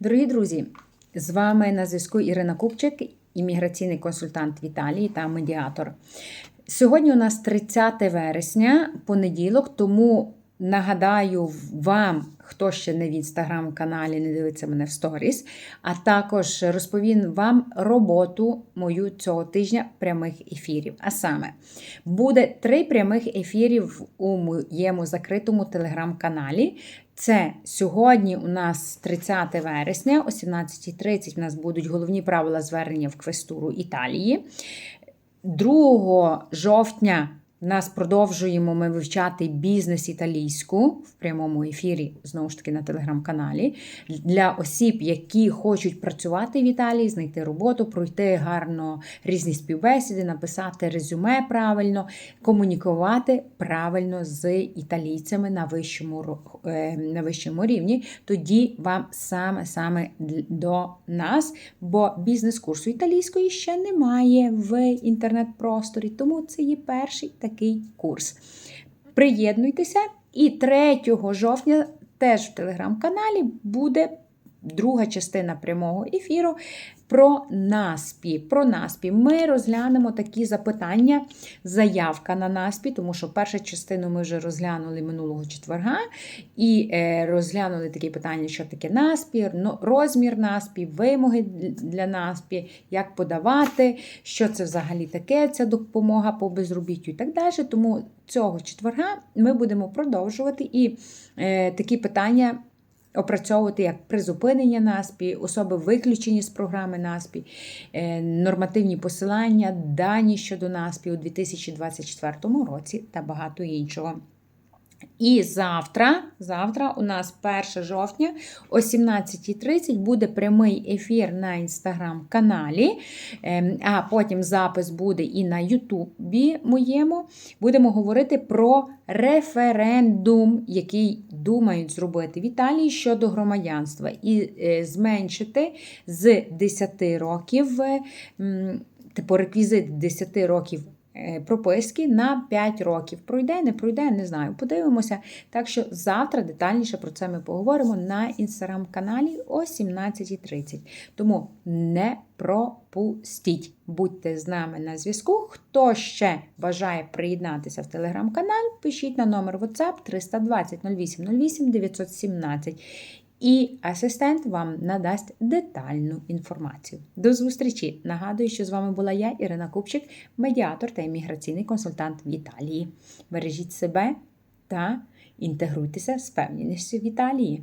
Дорогі друзі, з вами на зв'язку Ірина Купчик, імміграційний консультант в Італії та медіатор. Сьогодні у нас 30 вересня, понеділок, тому нагадаю вам, хто ще не в інстаграм-каналі, не дивиться мене в сторіс, а також розповім вам роботу мою цього тижня прямих ефірів. А саме, буде три прямих ефірів у моєму закритому телеграм-каналі. Це сьогодні у нас 30 вересня, о 17.30 у нас будуть головні правила звернення в квестуру Італії. 2 жовтня нас продовжуємо ми вивчати бізнес італійську в прямому ефірі, знову ж таки, на телеграм-каналі. Для осіб, які хочуть працювати в Італії, знайти роботу, пройти гарно різні співбесіди, написати резюме правильно, комунікувати правильно з італійцями на вищому, е, на вищому рівні. Тоді вам саме-саме до нас, бо бізнес-курсу італійської ще немає в інтернет-просторі, тому це є перший такий курс. Приєднуйтеся, і 3 жовтня теж в телеграм-каналі буде друга частина прямого ефіру про наспі. Про наспі. Ми розглянемо такі запитання, заявка на наспі, тому що першу частину ми вже розглянули минулого четверга і е, розглянули такі питання, що таке наспі, розмір наспі, вимоги для наспі, як подавати, що це взагалі таке, ця допомога по безробіттю і так далі. Тому цього четверга ми будемо продовжувати і е, такі питання опрацьовувати як призупинення наспі, особи виключені з програми наспі, е, нормативні посилання, дані щодо наспі у 2024 році та багато іншого. І завтра, завтра, у нас 1 жовтня о 17.30 буде прямий ефір на інстаграм-каналі, ем, а потім запис буде і на Ютубі моєму. Будемо говорити про референдум, який думають зробити в Італії щодо громадянства, і е, зменшити з 10 років, типу реквізит 10 років. Е, прописки на 5 років. Пройде, не пройде, не знаю. Подивимося. Так що завтра детальніше про це ми поговоримо на інстаграм-каналі о 17.30. Тому не пропустіть. Будьте з нами на зв'язку. Хто ще бажає приєднатися в телеграм-канал, пишіть на номер WhatsApp 320 08 08 917 і асистент вам надасть детальну інформацію. До зустрічі! Нагадую, що з вами була я, Ірина Купчик, медіатор та імміграційний консультант в Італії. Бережіть себе та інтегруйтеся з певністю в Італії.